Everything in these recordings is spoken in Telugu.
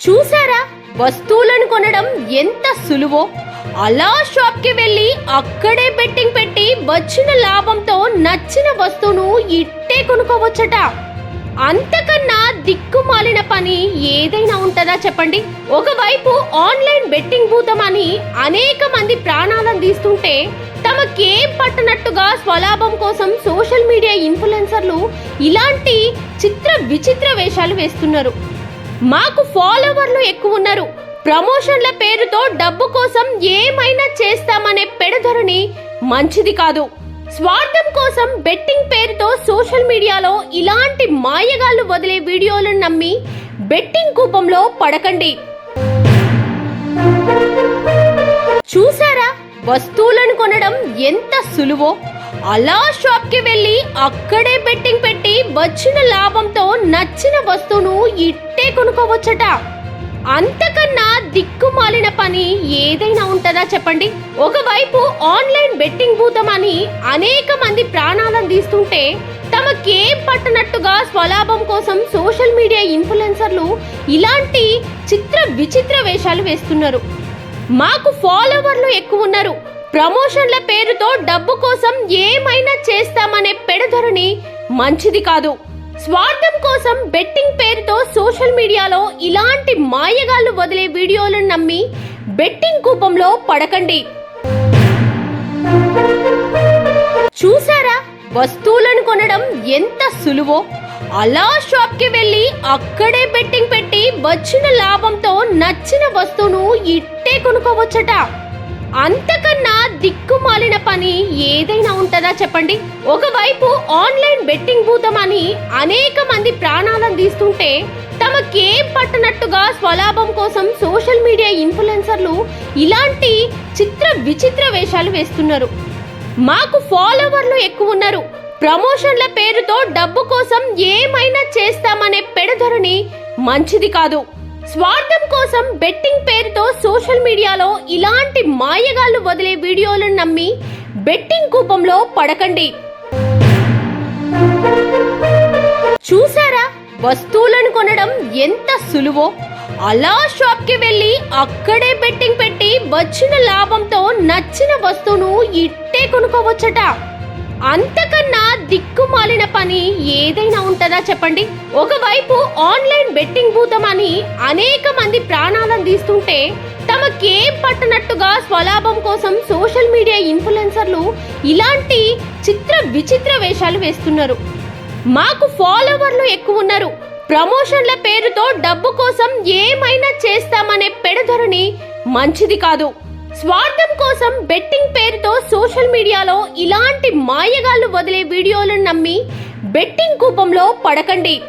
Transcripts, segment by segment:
చూసారా? వస్తువులను కొనడం ఎంత సులువో? అలా షాప్కి వెళ్ళి అక్కడే బెట్టింగ్ పెట్టి వచ్చిన లాభంతో నచ్చిన వస్తువును ఇట్టే కొనుక్కోవచ్చట. అంతకన్నా దిక్కుమాలిన పని ఏదైనా ఉంటుందా చెప్పండి? ఒకవైపు ఆన్లైన్ బెట్టింగ్ భూతమని అనేక మంది ప్రాణాలను తీస్తుంటే తమకేం పట్టనట్టుగా స్వలాభం కోసం సోషల్ మీడియా ఇన్ఫ్లుయెన్సర్లు ఇలాంటి చిత్ర విచిత్ర వేషాలు వేస్తున్నారు. మాకు ఫాలోవర్లు ఎక్కువ ఉన్నారు. ప్రమోషన్ల పేరుతో డబ్బు కోసం ఏమైనా చేస్తామనే పెడధరని మంచిది కాదు. స్వార్థం కోసం బెట్టింగ్ పేరుతో సోషల్ మీడియాలో ఇలాంటి మాయగాళ్ళు వదిలే వీడియోలను నమ్మి బెట్టింగ్ కూపంలో పడకండి. చూసారా? వస్తువులను కొనడం ఎంత సులువో? అలా షాప్కి వెళ్ళి అక్కడే బెట్టింగ్ పెట్టి వచ్చిన లాభంతో నచ్చిన వస్తువును ఇట్టే కొనుక్కోవచ్చట. అంతకన్నా దిక్కుమాలిన పని ఏదైనా ఉంటుందా చెప్పండి? ఒకవైపు ఆన్లైన్ బెట్టింగ్ భూతమని అనేక మంది ప్రాణాలను తీస్తుంటే తమకేం పట్టనట్టుగా స్వలాభం కోసం సోషల్ మీడియా ఇన్ఫ్లుయెన్సర్లు ఇలాంటి చిత్ర విచిత్ర వేషాలు వేస్తున్నారు. మాకు ఫాలోవర్లు ఎక్కువ ఉన్నారు. ప్రమోషన్ల పేరుతో డబ్బు కోసం ఏమైనా చేస్తామనే పెడధరని మంచిది కాదు. స్వార్థం కోసం బెట్టింగ్ పేరుతో సోషల్ మీడియాలో ఇలాంటి మాయగాళ్ళు వదిలే వీడియోలను నమ్మి బెట్టింగ్ కూపంలో పడకండి. చూసారా? వస్తువులను కొనడం ఎంత సులువో? అలా షాప్కి వెళ్ళి అక్కడే బెట్టింగ్ పెట్టి వచ్చిన లాభంతో నచ్చిన వస్తువును ఇట్టే కొనుక్కోవచ్చట. అంతకన్నా దిక్కుమాలిన పని ఏదైనా ఉంటుందా చెప్పండి? ఒకవైపు ఆన్లైన్ బెట్టింగ్ భూతమని అనేక మంది ప్రాణాలను తీస్తుంటే తమకేం పట్టనట్టుగా స్వలాభం కోసం సోషల్ మీడియా ఇన్ఫ్లుయెన్సర్లు ఇలాంటి చిత్ర విచిత్ర వేషాలు వేస్తున్నారు. మాకు ఫాలోవర్లు ఎక్కువ ఉన్నారు. ప్రమోషన్ల పేరుతో డబ్బు కోసం ఏమైనా చేస్తామనే పెడధరని మంచిది కాదు. స్వార్థం కోసం బెట్టింగ్ పేరుతో సోషల్ మీడియాలో ఇలాంటి మాయగాళ్ళు వదిలే వీడియోలను నమ్మి బెట్టింగ్ కూపంలో పడకండి. చూసారా? వస్తువులను కొనడం ఎంత సులువో? అలా షాప్కి వెళ్ళి అక్కడే బెట్టింగ్ పెట్టి వచ్చిన లాభంతో నచ్చిన వస్తువును ఇట్టే కొనుక్కోవచ్చట. అంతకన్నా దిక్కుమాలిన పని ఏదైనా ఉంటుందా చెప్పండి? ఒకవైపు ఆన్లైన్ బెట్టింగ్ భూతమని అనేక మంది ప్రాణాలను తీస్తుంటే తమకేం పట్టనట్టుగా స్వలాభం కోసం సోషల్ మీడియా ఇన్ఫ్లుయెన్సర్లు ఇలాంటి చిత్ర విచిత్ర వేషాలు వేస్తున్నారు. మాకు ఫాలోవర్లు ఎక్కువ ఉన్నారు. ప్రమోషన్ల పేరుతో డబ్బు కోసం ఏమైనా చేస్తామనే పెడధరని మంచిది కాదు. స్వార్థం కోసం బెట్టింగ్ పేరుతో సోషల్ మీడియాలో ఇలాంటి మాయగాళ్ళు వదిలే వీడియోలను నమ్మి బెట్టింగ్ కూపంలో పడకండి.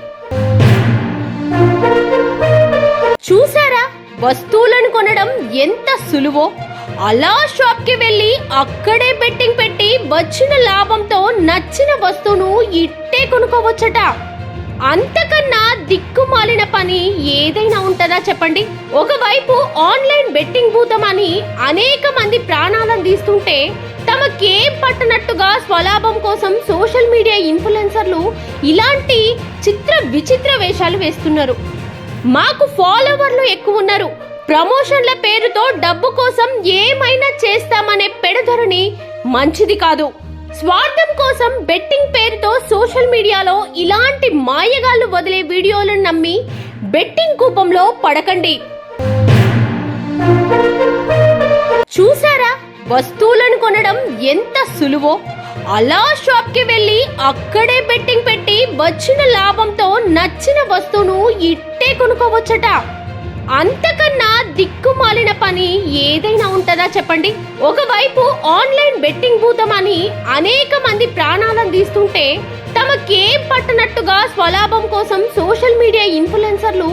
చూసారా వస్తువులను కొనడం ఎంత సులువో? అలా షాప్కి వెళ్ళి అక్కడే బెట్టింగ్ పెట్టి వచ్చిన లాభంతో నచ్చిన వస్తువును ఇట్టే కొనుక్కోవచ్చట. అంతకన్నా దిక్కుమాలిన పని ఏదైనా ఉంటుందా చెప్పండి? ఒకవైపు ఆన్లైన్ బెట్టింగ్ భూతమని అనేక మంది ప్రాణాలను తీస్తుంటే తమకేం పట్టనట్టుగా స్వలాభం కోసం సోషల్ మీడియా ఇన్ఫ్లుయెన్సర్లు ఇలాంటి చిత్ర విచిత్ర వేషాలు వేస్తున్నారు. మాకు ఫాలోవర్లు ఎక్కువ ఉన్నారు ప్రమోషన్ల పేరుతో డబ్బు కోసం ఏమైనా చేస్తామనే పెడధరని మంచిది కాదు. స్వార్థం కోసం బెట్టింగ్ పేరుతో సోషల్ మీడియాలో ఇలాంటి మాయగాళ్ళు వదిలే వీడియోలను నమ్మి బెట్టింగ్ కూపంలో పడకండి. చూసారా? వస్తువులను కొనడం ఎంత సులువో? అలా షాప్కి వెళ్ళి అక్కడే బెట్టింగ్ పెట్టి వచ్చిన లాభంతో నచ్చిన వస్తువును ఇట్టే కొనుక్కోవచ్చట. అంతకన్నా దిక్కుమాలిన పని ఏదైనా ఉంటుందా చెప్పండి? ఒకవైపు ఆన్లైన్ బెట్టింగ్ భూతమని అనేక మంది ప్రాణాలను తీస్తుంటే తమకేం పట్టనట్టుగా స్వలాభం కోసం సోషల్ మీడియా ఇన్ఫ్లుయెన్సర్లు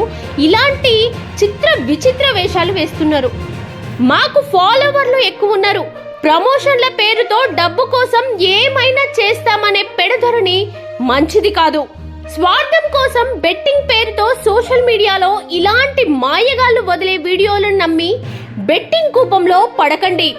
ఇలాంటి చిత్ర విచిత్ర వేషాలు వేస్తున్నారు. మాకు ఫాలోవర్లు ఎక్కువ ఉన్నారు ప్రమోషన్ల పేరుతో డబ్బు కోసం ఏమైనా చేస్తామనే పెడధరని మంచిది కాదు. స్వార్థం కోసం బెట్టింగ్ పేరుతో సోషల్ మీడియాలో ఇలాంటి మాయగాళ్ళు వదిలే వీడియోలను నమ్మి బెట్టింగ్ కూపంలో పడకండి.